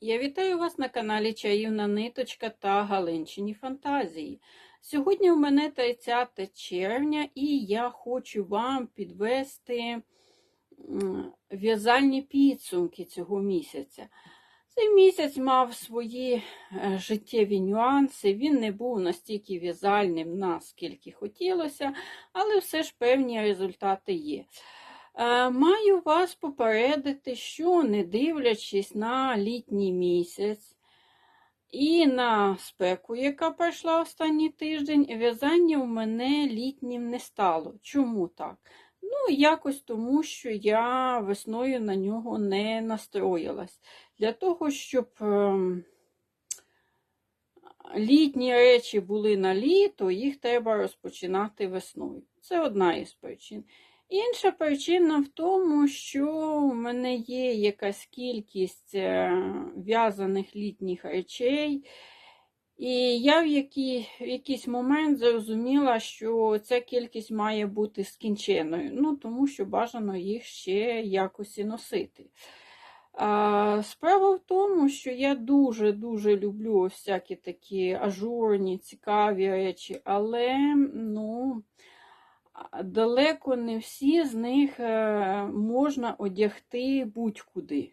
Я вітаю вас на каналі Чаївна Ниточка та Галинчині Фантазії. Сьогодні у мене 30 червня, і я хочу вам підвести в'язальні підсумки цього місяця. Цей місяць мав свої е, життєві нюанси. Він не був настільки в'язальним, наскільки хотілося, але все ж певні результати є. Е, Маю вас попередити, що не дивлячись на літній місяць і на спеку, яка пройшла останній тиждень, в'язання у мене літнім не стало. Чому так? Ну, якось тому, що я весною на нього не настроїлась. Для того, щоб ем, літні речі були на літо, їх треба розпочинати весною. Це одна із причин. Інша причина в тому, що у мене є якась кількість е, в'язаних літніх речей, і я в, який, в якийсь момент зрозуміла, що ця кількість має бути скінченою, ну, тому що бажано їх ще якось носити. А, Справа в тому, що я дуже-дуже люблю всякі такі ажурні, цікаві речі, але, ну, далеко не всі з них е, можна одягти будь-куди.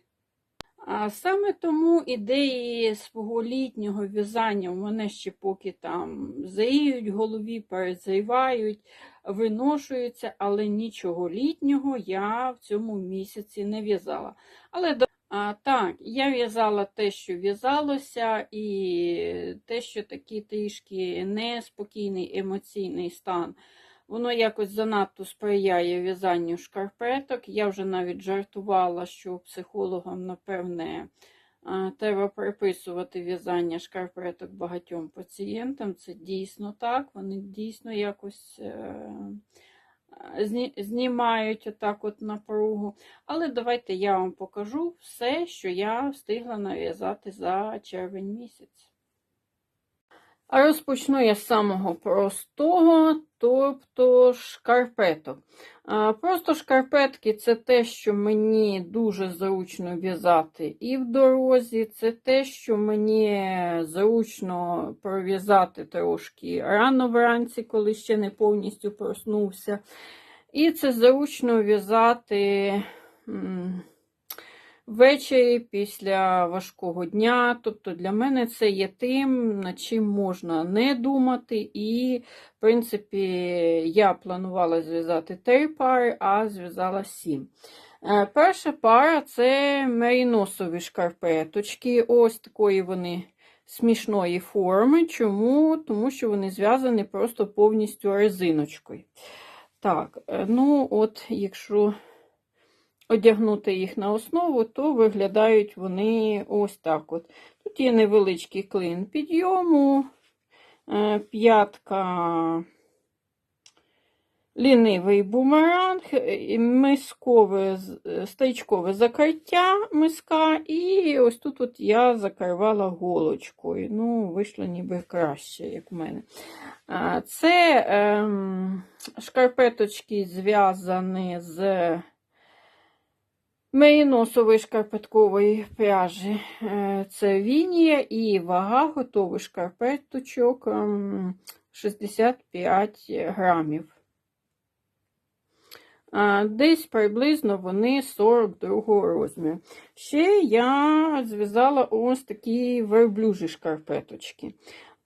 А саме тому ідеї свого літнього в'язання у мене ще поки там заїють в голові, перезаївають, виношуються, але нічого літнього я в цьому місяці не в'язала. Але а, так, я в'язала те, що в'язалося, і те, що такий трішки неспокійний емоційний стан. Воно якось занадто сприяє в'язанню шкарпеток. Я вже навіть жартувала, що психологам, напевне, треба приписувати в'язання шкарпеток багатьом пацієнтам. Це дійсно так. Вони дійсно якось е, знімають отак от напругу. Але давайте я вам покажу все, що я встигла нав'язати за червень місяць. А розпочну я з самого простого, тобто шкарпеток. Просто шкарпетки це те, що мені дуже зручно в'язати і в дорозі, це те, що мені зручно пров'язати трошки рано вранці, коли ще не повністю проснувся. І це зручно в'язати. Ввечері після важкого дня, тобто для мене це є тим, над чим можна не думати. І, в принципі, я планувала зв'язати три пари, а зв'язала сім. Е, Перша пара це меріносові шкарпеточки. Ось такої вони смішної форми. Чому? Тому що вони зв'язані просто повністю резиночкою. Так, е, ну от, якщо одягнути їх на основу, то виглядають вони ось так. от. Тут є невеличкий клин підйому, е, п'ятка лінивий бумеранг, і мискове, е, закриття миска, і ось тут от я закривала голочкою. Ну, вийшло ніби краще, як в мене. Це ем, шкарпеточки зв'язані з Меріносової шкарпеткової пряжі. Е, Це вінія і вага готових шкарпеточок ем, 65 грамів. Десь приблизно вони 42 розміру. Ще я зв'язала ось такі верблюжі шкарпеточки.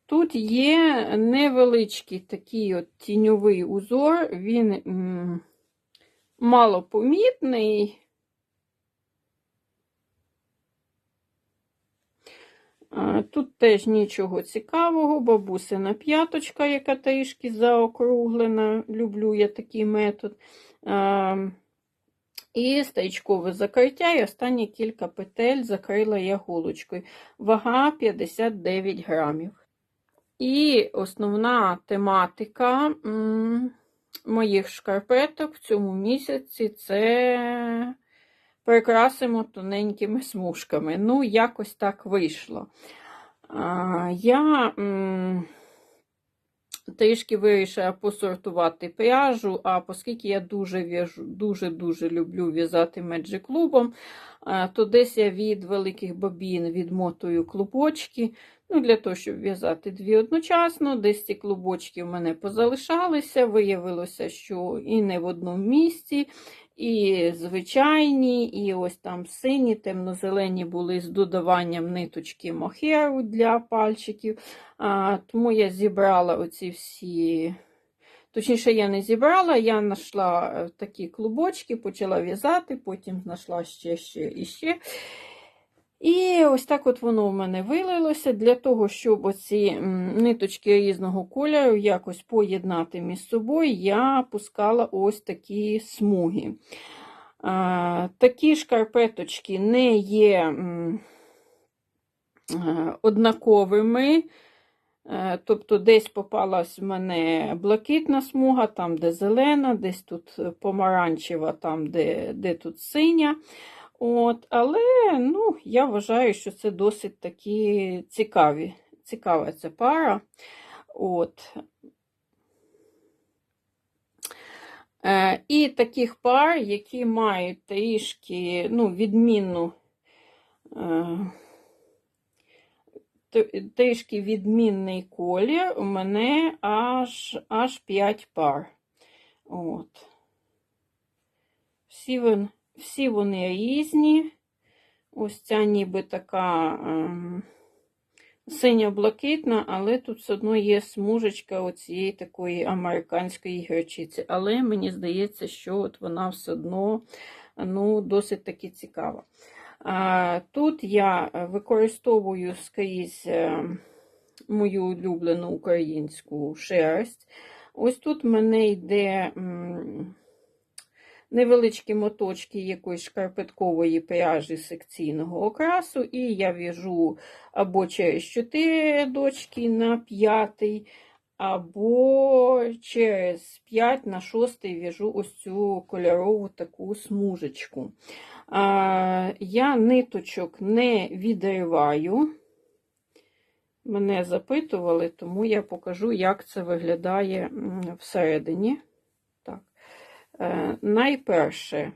Тут є невеличкий такий от тіньовий узор, він малопомітний. Тут теж нічого цікавого, бабусина п'яточка, яка трішки заокруглена. Люблю я такий метод. І стаєчкове закриття, і останні кілька петель закрила я голочкою. Вага 59 грамів. І основна тематика моїх шкарпеток в цьому місяці це прикрасимо тоненькими смужками. Ну, якось так вийшло. Я трішки вирішила посортувати пряжу, а оскільки я дуже-дуже люблю в'язати меджик-клубом, е, то десь я від великих бобін відмотую клубочки. Ну, Для того, щоб в'язати дві одночасно, десь ці клубочки в мене позалишалися. Виявилося, що і не в одному місці, і звичайні, і ось там сині, темно-зелені були з додаванням ниточки мохеру для пальчиків. А, Тому я зібрала оці всі. Точніше, я не зібрала, я знайшла е, такі клубочки, почала в'язати, потім знайшла ще, ще і ще. І ось так от воно в мене вилилося для того, щоб оці ниточки різного кольору якось поєднати між собою, я пускала ось такі смуги. Такі шкарпеточки не є однаковими. Е, Тобто десь попалась в мене блакитна смуга, там, де зелена, десь тут помаранчева, там, де, де тут синя. От, Але ну, я вважаю, що це досить такі цікаві. Цікава ця пара. От. Е, І таких пар, які мають трішки ну, відмінну. Е, трішки відмінний колір, у мене аж аж 5 пар. От. Всі, вон, всі вони різні. Ось ця ніби така ем, синьо-блакитна, але тут все одно є смужечка оцієї такої американської гірчиці. Але мені здається, що от вона все одно ну, досить таки цікава. Тут я використовую скрізь е, мою улюблену українську шерсть. Ось тут в мене йде невеличкі моточки якоїсь шкарпеткової пряжі секційного окрасу, і я в'яжу або через 4 дочки на 5, або через 5 на 6 в'яжу ось цю кольорову таку смужечку. Я ниточок не відриваю. Мене запитували, тому я покажу, як це виглядає всередині. Е, найперше,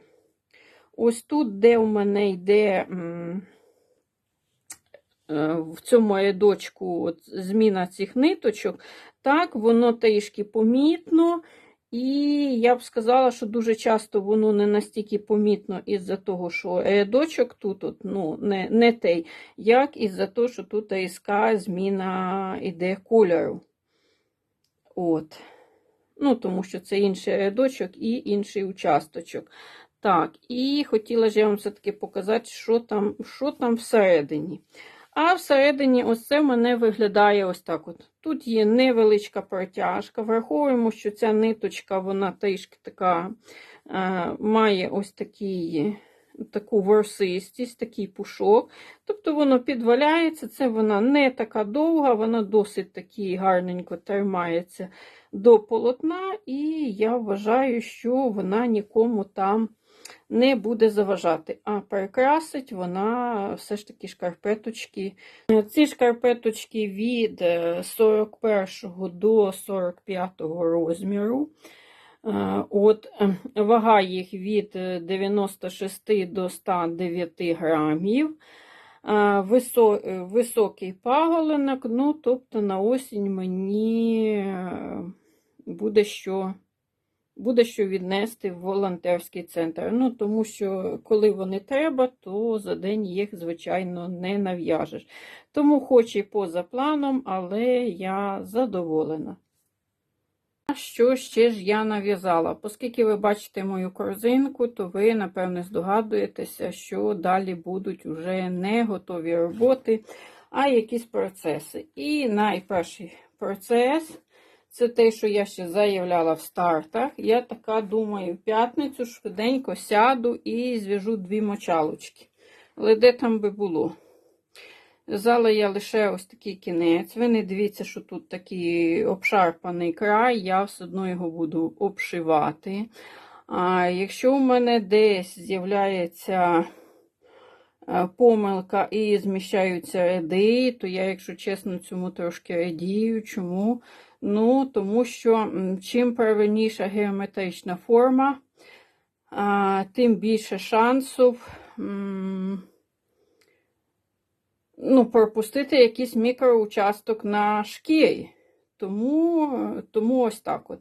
ось тут, де у мене йде е, в цьому рядочку от, зміна цих ниточок, так, воно трішки помітно. І я б сказала, що дуже часто воно не настільки помітно із-за того, що рядочок тут от, ну, не не той, як із-за того, що тут різка зміна іде кольору. От. Ну, Тому що це інший рядочок і інший участочок. Так, і хотіла ж я вам все-таки показати, що там, що там всередині. А всередині ось це в мене виглядає ось так. от. Тут є невеличка протяжка. Враховуємо, що ця ниточка, вона трішки така е, має ось такий, таку ворсистість, такий пушок. Тобто воно підваляється, це вона не така довга, вона досить таки гарненько тримається до полотна, і я вважаю, що вона нікому там не буде заважати, а перекрасить вона все ж таки шкарпеточки. Ці шкарпеточки від 41 е, до 45 розміру. Е, от, е, Вага їх від 96 до 109 грамів. Високий паголинок, ну, тобто на осінь мені буде що буде що віднести в волонтерський центр. Ну, Тому що, коли вони треба, то за день їх, звичайно, не нав'яжеш. Тому, хоч і поза планом, але я задоволена. Що ще ж я нав'язала? Оскільки ви бачите мою корзинку, то ви, напевне, здогадуєтеся, що далі будуть уже не готові роботи, а якісь процеси. І найперший процес це те, що я ще заявляла в стартах. Я така думаю, в п'ятницю швиденько сяду і зв'яжу дві мочалочки. Але де там би було? В'язала я лише ось такий кінець. Ви не дивіться, що тут такий обшарпаний край, я все одно його буду обшивати. А Якщо у мене десь з'являється е, помилка і зміщаються ряди, то я, якщо чесно, цьому трошки радію. Чому? Ну, тому що чим правильніша геометрична форма, тим більше шансів ну, пропустити якийсь мікроучасток на шкірі. Тому, тому ось так от.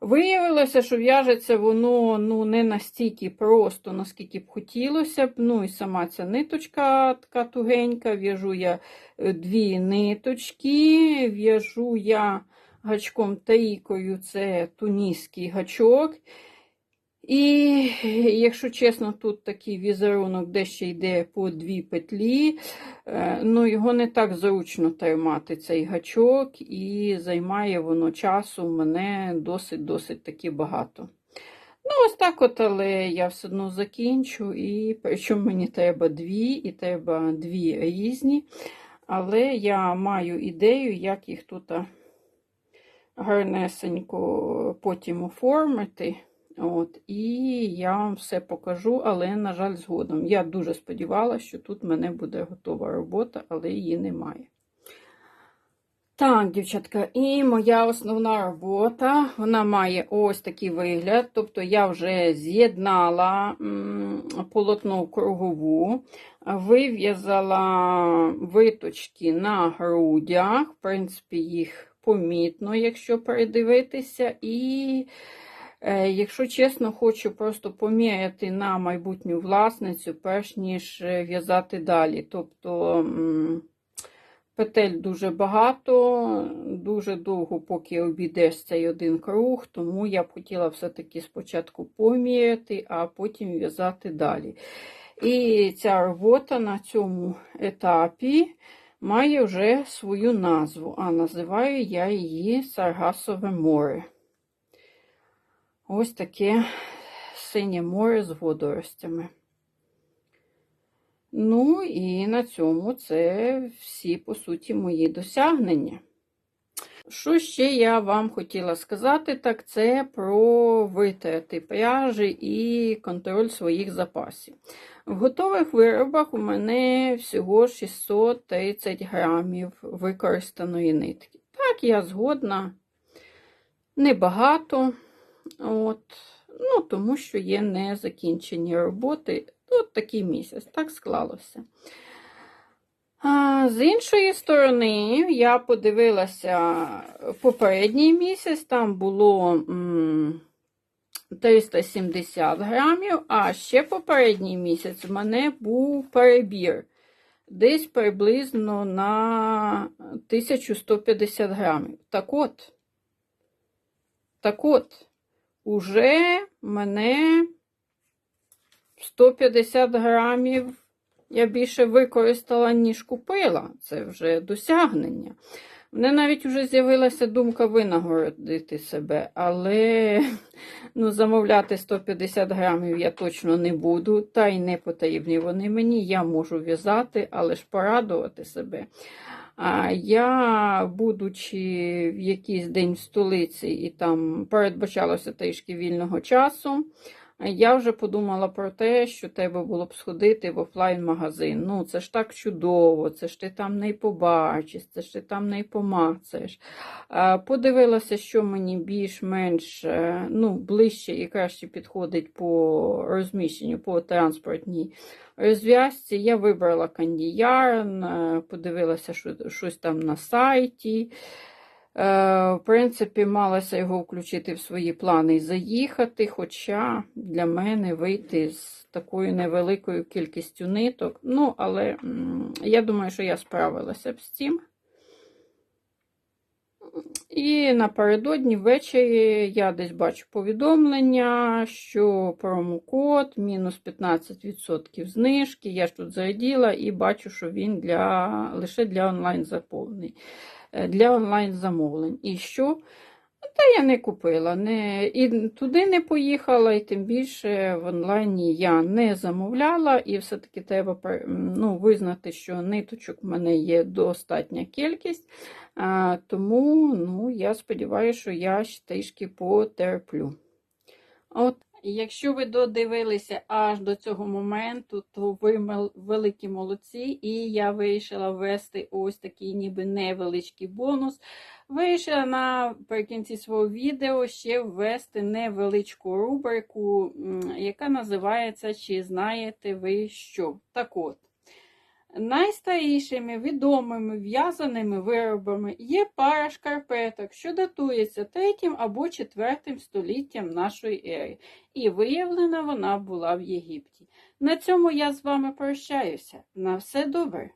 Виявилося, що в'яжеться воно ну, не настільки просто, наскільки б хотілося б. Ну і сама ця ниточка така тугенька. В'яжу я е, дві ниточки, в'яжу я гачком таїкою, це туніський гачок. І, якщо чесно, тут такий візерунок, де ще йде по дві петлі. Е, Ну, його не так зручно тримати цей гачок, і займає воно часу мене досить-досить таки багато. Ну, ось так от, але я все одно закінчу, і причому мені треба дві, і треба дві різні. Але я маю ідею, як їх тут гарнесенько потім оформити. От, І я вам все покажу, але, на жаль, згодом. Я дуже сподівалася, що тут в мене буде готова робота, але її немає. Так, дівчатка, і моя основна робота, вона має ось такий вигляд. Тобто я вже з'єднала полотно кругову, вив'язала виточки на грудях, в принципі, їх помітно, якщо передивитися. І Якщо чесно, хочу просто поміряти на майбутню власницю, перш ніж е, в'язати далі. Тобто петель дуже багато, дуже довго, поки обійдеш цей один круг, тому я б хотіла все-таки спочатку поміряти, а потім в'язати далі. І ця робота на цьому етапі має вже свою назву, а називаю я її Саргасове море. Ось таке синє море з водоростями. Ну, і на цьому це всі, по суті, мої досягнення. Що ще я вам хотіла сказати, так це про витрати пряжі і контроль своїх запасів. В готових виробах у мене всього 630 грамів використаної нитки. Так, я згодна, небагато. От. Ну, Тому що є незакінчені роботи. От такий місяць, так склалося. А, З іншої сторони, я подивилася попередній місяць, там було м, 370 грамів, а ще попередній місяць в мене був перебір. Десь приблизно на 1150 грамів. Так от, так от, уже мене 150 грамів я більше використала, ніж купила. Це вже досягнення. В мене навіть вже з'явилася думка винагородити себе, але ну, замовляти 150 грамів я точно не буду, та й не потрібні вони мені. Я можу в'язати, але ж порадувати себе. А я, будучи в якийсь день в столиці, і там передбачалося трішки вільного часу, я вже подумала про те, що треба було б сходити в офлайн-магазин. Ну, це ж так чудово, це ж ти там не побачиш, це ж ти там не помацаєш. Подивилася, що мені більш-менш е, ну, ближче і краще підходить по розміщенню, по транспортній розв'язці. Я вибрала кандіярн, е, подивилася, що щось там на сайті. Е, в принципі, малася його включити в свої плани і заїхати, хоча для мене вийти з такою невеликою кількістю ниток. Ну, але я думаю, що я справилася б з цим. І напередодні ввечері я десь бачу повідомлення, що промокод мінус 15% знижки. Я ж тут зраділа і бачу, що він для, лише для онлайн заповнений. Е, для онлайн-замовлень. І що? Та я не купила, не, і туди не поїхала, і тим більше в онлайні я не замовляла, і все-таки треба ну, визнати, що ниточок в мене є достатня кількість. А, Тому ну, я сподіваюся, що я трішки потерплю. От. Якщо ви додивилися аж до цього моменту, то ви великі молодці, і я вирішила ввести ось такий ніби невеличкий бонус. Вирішила наприкінці свого відео ще ввести невеличку рубрику, яка називається Чи знаєте ви що? Так от. Найстарішими відомими в'язаними виробами є пара шкарпеток, що датується 3 або 4 століттям нашої ери, і виявлена вона була в Єгипті. На цьому я з вами прощаюся. На все добре!